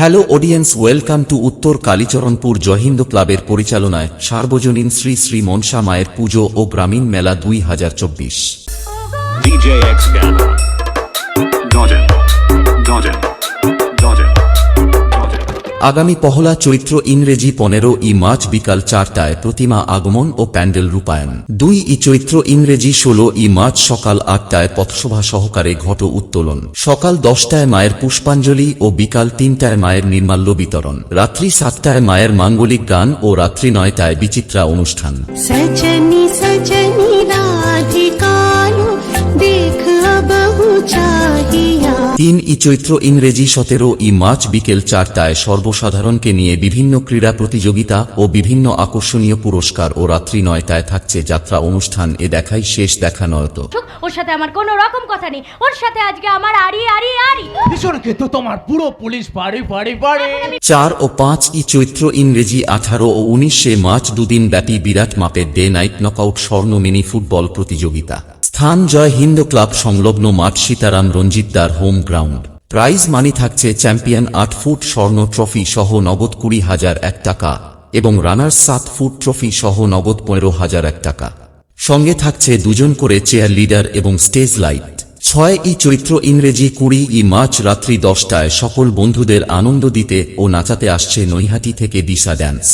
Hello audience welcome to উত্তর কালীচরণপুর জহিন্দ ক্লাবের পরিচালনায় সার্বজনীন শ্রী শ্রী মনসা মায়ের পুজো ও গ্রামীণ মেলা দুই হাজার চব্বিশ. আগামী পহলা চৈত্র ইংরেজি পনেরো ই মার্চ বিকাল চারটায় প্রতিমা আগমন ও প্যান্ডেল রূপায়ণ। দুই ই চৈত্র ইংরেজি ষোলো ই মার্চ সকাল আটটায় পথসভা সহকারে ঘট উত্তোলন। সকাল দশটায় মায়ের পুষ্পাঞ্জলি ও বিকাল তিনটায় মায়ের নির্মাল্য বিতরণ। রাত্রি সাতটায় মায়ের মাঙ্গলিক গান ও রাত্রি নয়টায় বিচিত্রা অনুষ্ঠান। সজনী সজনী তিন ই চৈত্র ইংরেজি সতেরো ই মার্চ বিকেল চারটায় সর্বসাধারণকে নিয়ে বিভিন্ন ক্রীড়া প্রতিযোগিতা ও বিভিন্ন আকর্ষণীয় পুরস্কার ও রাত্রি নয়টায় থাকছে যাত্রা অনুষ্ঠান। এ দেখাই শেষ দেখা নয়তো। ওর সাথে আমার কোনো রকম কথা নেই। ওর সাথে আজকে আমার আড়ি আড়ি আড়ি। ভীষণ কিন্তু তোমার পুরো পুলিশ পাড়ি পাড়ি পাড়ি চার ও পাঁচ ই চৈত্র ইংরেজি আঠারো ও উনিশে মার্চ দুদিন ব্যাপী বিরাট মাপের ডে নাইট নকআউট স্বর্ণ মিনি ফুটবল প্রতিযোগিতা। স্থান জয় হিন্দ ক্লাব সংলগ্ন মাঠ সীতারাম রঞ্জিতদার হোম গ্রাউন্ড প্রাইজ মানি থাকছে চ্যাম্পিয়ন আট ফুট স্বর্ণ ট্রফি সহ নগদ কুড়ি হাজার এক টাকা এবং রানার্স সাত ফুট ট্রফি সহ নগদ পনেরো হাজার এক টাকা। সঙ্গে থাকছে দুজন করে চেয়ার লিডার এবং স্টেজ লাইট ছয় ই চৈত্র ইংরেজি কুড়ি ই মার্চ রাত্রি দশটায় সকল বন্ধুদের আনন্দ দিতে ও নাচাতে আসছে নৈহাটি থেকে Disha dance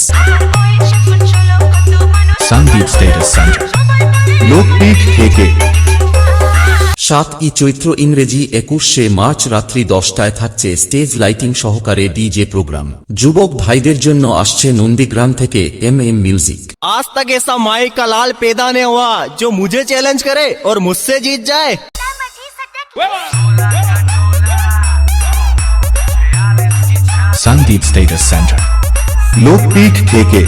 Status Center. Lokpith থেকে সাত ই চৈত্র ইংরেজি একুশে মার্চ রাত্রি দশটায় থাকছে স্টেজ লাইটিং সহকারে ডিজে প্রোগ্রাম। যুবক ভাইদের জন্য আসছে নন্দীগ্রাম থেকে এম এম মিউজিক। আজ তাক এসা মাই লাল পেদা নে হওয়া মুঝে চ্যালেঞ্জ করে ওর মুসে জিত যায়। সন্দীপ Status সেন্টার লোকপীঠ থেকে